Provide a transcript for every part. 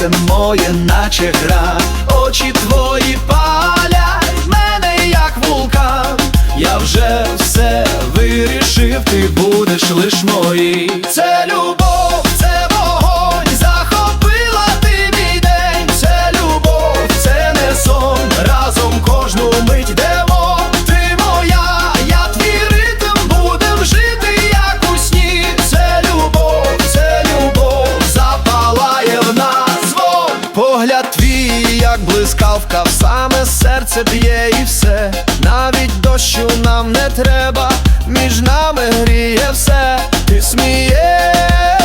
серце моє, наче гра, очі твої палять в мене, як вулкан. Я вже все вирішив, ти будеш лиш мої. Це любов саме серце б'є і все. Навіть дощу нам не треба, між нами гріє все. Ти смієшся,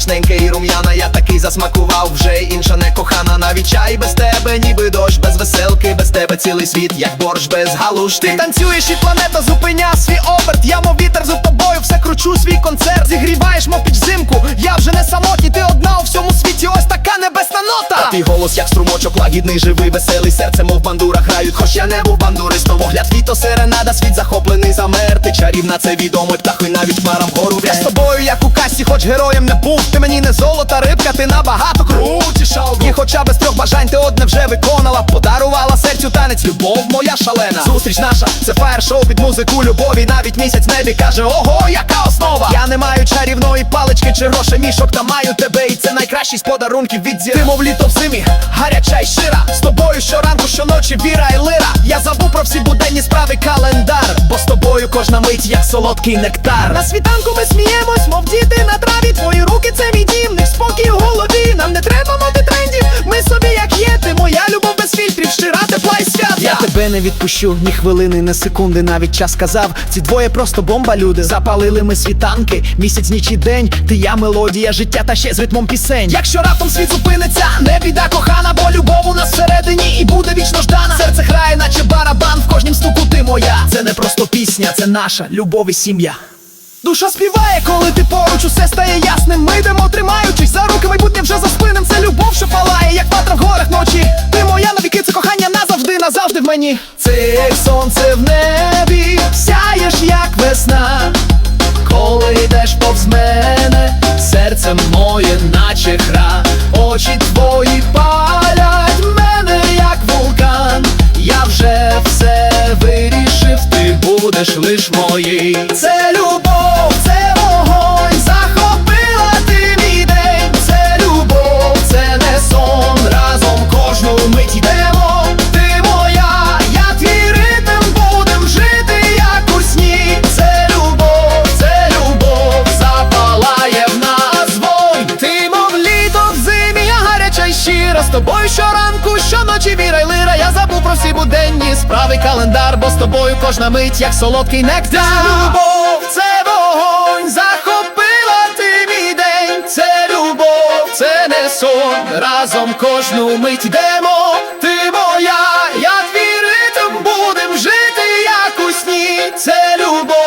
вареник, смачненька і рум'яна, я такий засмакував, вже інша не кохана, навіть чай без тебе, ніби дощ, без веселки, без тебе цілий світ, як борщ без галушки. Ти танцюєш і планета зупиня свій оберт. Я мов вітер за тобою, все кручу свій концерт. Зігріваєш, мов піч взимку. Я вже не самотній, ти одна у всьому світі. Ось така небесна нота. Твій голос, як струмочок, лагідний, живий, веселий, серце, мов бандура грають, хоч я не був бандуристом. Огляд літо серенада, світ захоплений замер. Ти чарівна, це відомо, птахи навіть хмарам гору Я з тобою, як у касі, хоч героєм не був. Ти мені не золота рибка, ти набагато крутіша. І хоча без трьох бажань ти одне вже виконала. Подарувала серцю танець, любов моя шалена. Зустріч наша, це фаєр-шоу під музику любові. Навіть місяць в небі каже, ого, яка основа. Я не маю чарівної палички чи грошей мішок, та маю тебе, і це найкращий з подарунків від зір. Ти мов літо в зимі, гаряча й щира. З тобою щоранку, щоночі віра і лира. Я забув про всі буденні справи календар. Бо з тобою кожна мить, як солодкий нектар. На світанку ми сміємось, мов діти на траві. Твої руки це мій дім, в спокій у голові. Нам не треба мати трендів. Ми собі як є, ти моя тебе не відпущу, ні хвилини, ні секунди, навіть час сказав. Ці двоє просто бомба, люди. Запалили ми світанки, місяць, ніч і день. Ти я мелодія життя та ще з ритмом пісень. Якщо раптом світ зупиниться, не біда кохана, бо любов у нас всередині і буде вічно ждана. Серце грає, наче барабан, в кожнім стуку ти моя. Це не просто пісня, це наша любов і сім'я. Душа співає, коли ти поруч, усе стає ясним. Ми йдемо, тримаючись як сонце в небі, сяєш, як весна. Коли йдеш повз мене, серце моє, наче гра, очі твої палять мене, як вулкан. Я вже все вирішив, ти будеш лиш моїй. Щоранку, щоночі віра й лира. Я забув про всі буденні справи календар, бо з тобою кожна мить, як солодкий нектар. Це любов, це вогонь, захопила ти мій день. Це любов, це не сон. Разом кожну мить йдемо. Ти моя, я твій ритм, будем жити, як у сні. Це любов.